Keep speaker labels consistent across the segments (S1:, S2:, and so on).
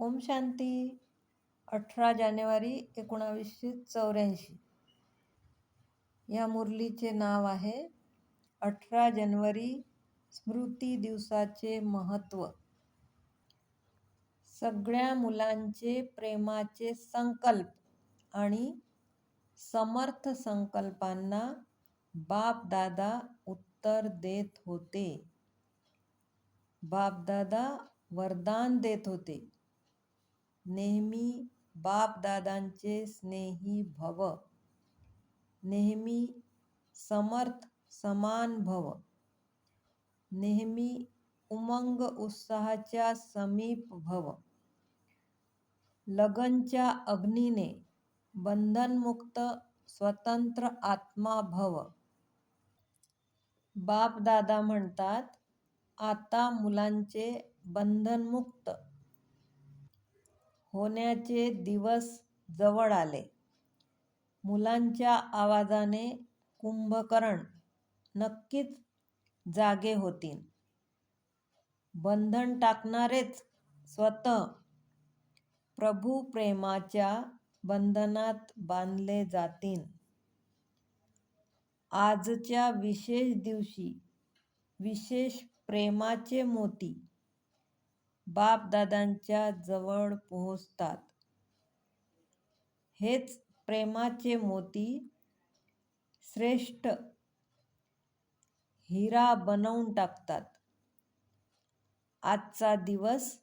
S1: ओम शांती अठरा जानेवारी एकोणावीसशे चौऱ्याऐंशी. या मुरलीचे नाव आहे अठरा जानेवारी स्मृती दिवसाचे महत्त्व सगळ्या मुलांचे प्रेमाचे संकल्प आणि समर्थ संकल्पांना बापदादा उत्तर देत होते. बापदादा वरदान देत होते. नेहमी बापदादांचे स्नेही भव. नेहमी समर्थ समान भव. नेहमी उमंग उत्साहाच्या समीप भव. लगनच्या अग्नीने बंधनमुक्त स्वतंत्र आत्मा भव. बापदादा म्हणतात आता मुलांचे बंधनमुक्त होण्याचे दिवस जवळ आले. मुलांच्या आवाजाने कुंभकर्ण नक्कीच जागे होतील. बंधन टाकणारेच स्वतः प्रभू प्रेमाच्या बंधनात बांधले जातील. आजच्या विशेष दिवशी विशेष प्रेमाचे मोती बापदादांच्या जवळ पोहोचतात. हेच प्रेमाचे मोती श्रेष्ठ हिरा बनवून टाकतात. आजचा दिवस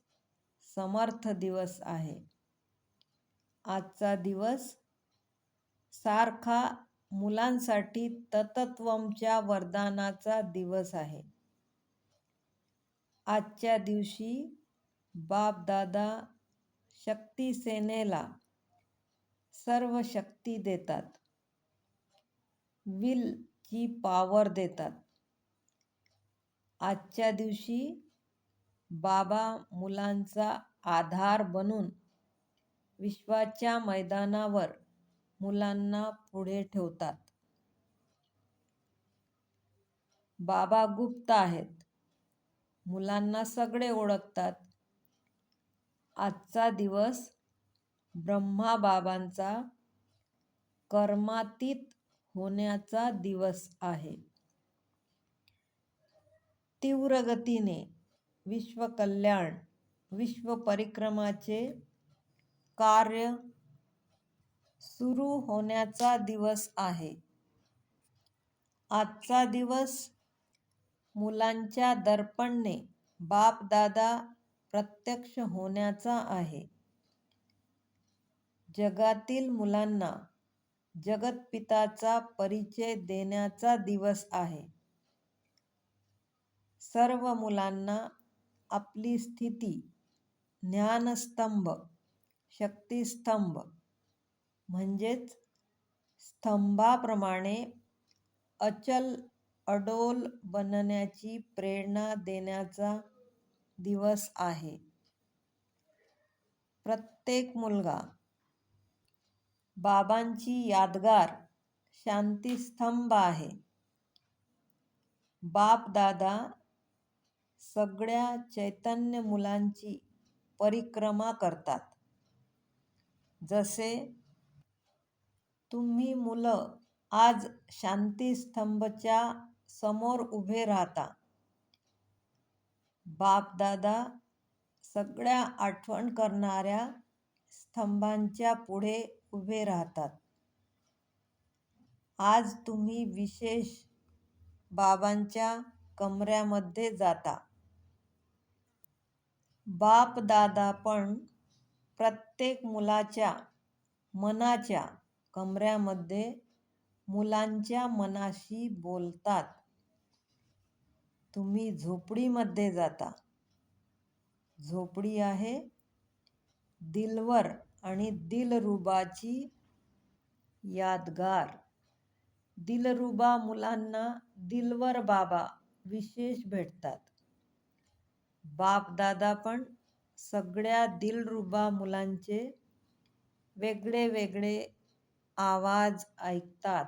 S1: समर्थ दिवस आहे. आजचा दिवस सारखा मुलांसाठी ततत्वमच्या वरदानाचा दिवस आहे. आजच्या दिवशी बापदादा शक्तिसेनेला सर्व शक्ती देतात. विल ची पॉवर देतात. आजच्या दिवशी बाबा मुलांचा आधार बनून विश्वाच्या मैदानावर मुलांना पुढे ठेवतात. बाबा गुप्त आहेत. मुलांना सगळे ओळखतात. आजचा दिवस ब्रह्माबाबांचा कर्मातीत होण्याचा दिवस आहे. तीव्र गतीने विश्वकल्याण विश्वपरिक्रमाचे कार्य सुरू होण्याचा दिवस आहे. आजचा दिवस मुलांच्या दर्पणने बापदादा प्रत्यक्ष होण्याचा आहे. जगातील मुलांना जगतपिताचा परिचय देण्याचा दिवस आहे. सर्व मुलांना आपली स्थिती ज्ञानस्तंभ शक्तिस्तंभ म्हणजेच स्तंभाप्रमाणे अचल अडोल बनण्याची प्रेरणा देण्याचा दिवस आहे. प्रत्येक मुलगा बाबांची यादगार शांतीस्तंभ आहे. बापदादा सगळ्या चैतन्य मुलांची परिक्रमा करतात. जसे तुम्ही मुलं आज शांतीस्तंभच्या समोर उभे राहता बापदादा सगळ्या आठवण करणाऱ्या स्तंभांच्या पुढे उभे राहतात. आज तुम्ही विशेष बाबांच्या कमऱ्यामध्ये जाता. बापदादा पण प्रत्येक मुलाच्या मनाच्या कमऱ्यामध्ये मुलांच्या मनाशी बोलतात. तुम्ही झोपडीमध्ये जाता. झोपडी आहे दिलवर आणि दिलरुबाची यादगार. दिलरुबा मुलांना दिलवर बाबा विशेष भेटतात. बापदादा पण सगळ्या दिलरुबा मुलांचे वेगळे वेगळे आवाज ऐकतात.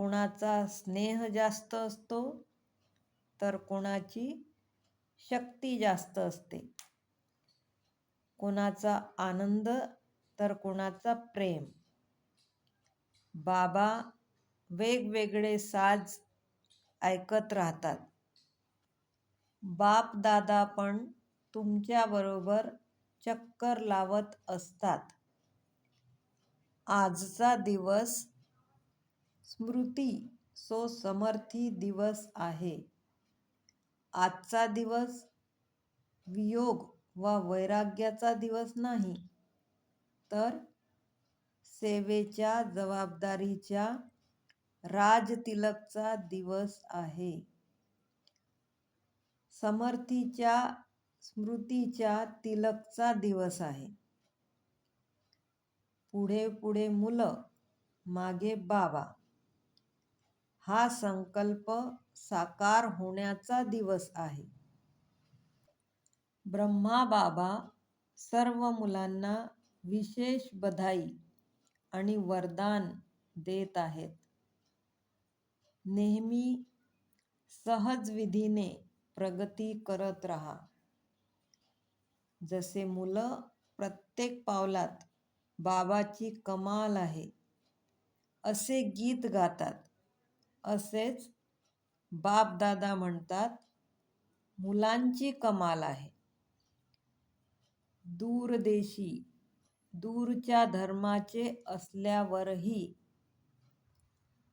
S1: कोणाचा स्नेह जास्त असतो तर कोणाची शक्ती जास्त असते. कोणाचा आनंद तर कोणाचा प्रेम. बाबा वेगवेगळे साज ऐकत राहतात. बाप दादा पण तुमच्याबरोबर चक्कर लावत असतात. आजचा दिवस स्मृती सो समर्थी दिवस आहे. आजचा दिवस वियोग वा वैराग्याचा दिवस नाही. तर सेवेच्या जबाबदारीच्या राजतिलकचा दिवस आहे. समर्थीच्या स्मृतीच्या तिलकचा दिवस आहे. पुढे पुढे मुलं मागे बाबा. हा संकल्प साकार होण्याचा दिवस आहे. ब्रह्मा बाबा सर्व मुलांना विशेष बधाई आणि वरदान देत आहेत. नेहमी सहज विधीने प्रगती करत राहा. जसे मुलं प्रत्येक पावलात बाबाची कमाल आहे असे गीत गातात. असेच बापदादा म्हणतात मुलांची कमाल आहे. दूरदेशी दूरच्या धर्माचे असल्यावरही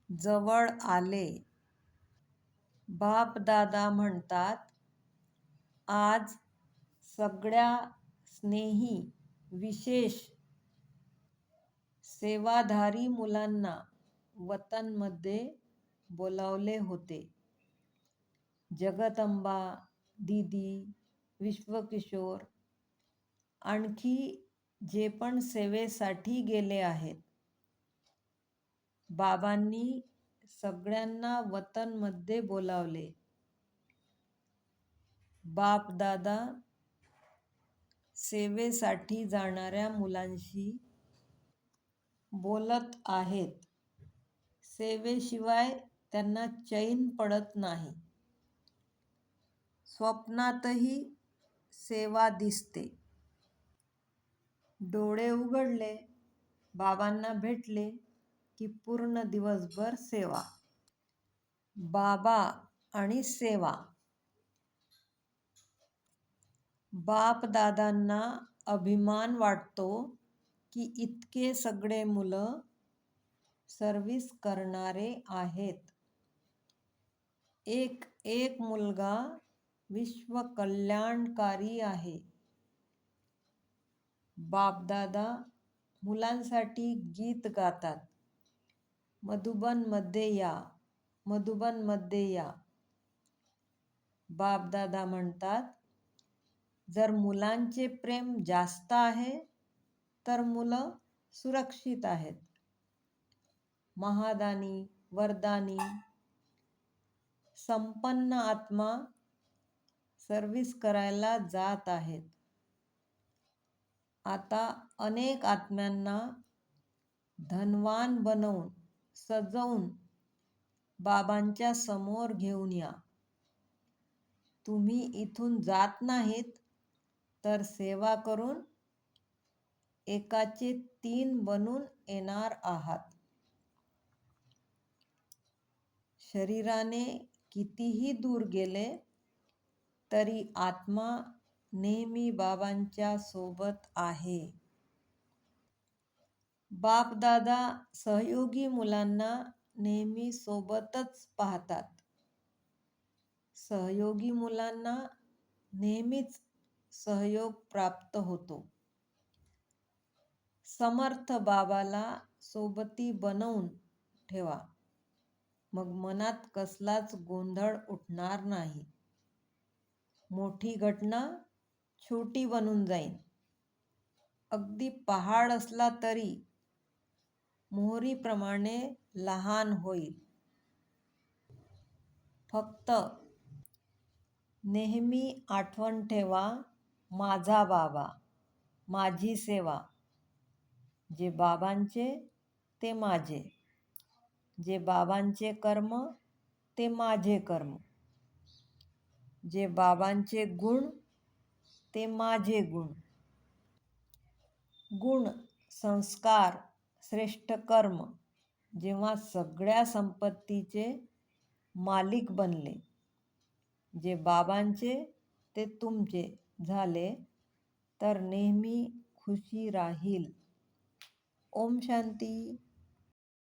S1: जवळ आले. बापदादा म्हणतात आज सगळ्या स्नेही विशेष सेवाधारी मुलांना वतनमध्ये बोलावले होते. जगदंबा दीदी विश्वकिशोर आणखी जे पण सेवेसाठी गेले आहेत. बाबांनी सगळ्यांना वतनमध्ये बोलावले. बापदादा सेवेसाठी जाणाऱ्या मुलांशी बोलत आहेत. सेवेशिवाय त्यांना चैन पडत नाही. स्वप्नातही सेवा दिसते. डोळे उघडले बाबांना भेटले की पूर्ण दिवसभर सेवा. बाबा आणि सेवा. बापदादांना अभिमान वाटतो की इतके सगळे मुलं सर्विस करणारे आहेत. एक एक मुलगा विश्वकल्याणकारी आहे. बापदादा मुलांसाठी गीत गातात. मधुबनमध्ये या मधुबनमध्ये या. बापदादा म्हणतात जर मुलांचे प्रेम जास्त आहे तर मुलं सुरक्षित आहेत. महादानी वरदानी संपन्न आत्मा सर्विस करायला जात आहेत. आता अनेक आत्म्यांना धनवान बनवून सजवून बाबांच्या समोर घेऊन या. तुम्ही इथून जात नाहीत तर सेवा करून एकाचे तीन बनून येणार आहात. शरीराने कितीही दूर गेले तरी आत्मा नेहमी बाबांच्या सोबत आहे. बापदादा सहयोगी मुलांना नेहमी सोबतच पाहतात. सहयोगी मुलांना नेहमीच सहयोग प्राप्त होतो. समर्थ बाबाला सोबती बनवून ठेवा. मग मनात कसलाच गोंधळ उठणार नाही. मोठी घटना छोटी बनून जाईल. अगदी पहाड असला तरी मोहरीप्रमाणे लहान होईल. फक्त नेहमी आठवण ठेवा माझा बाबा माझी सेवा जे बाबांचे ते माझे. जे बाबांचे कर्म ते माझे कर्म. जे बाबांचे गुण ते माझे गुण. गुण संस्कार श्रेष्ठ कर्म जेव्हा सगळ्या संपत्तीचे मालिक बनले जे बाबांचे ते तुमचे झाले तर नेहमी खुशी राहील. ओम शांती.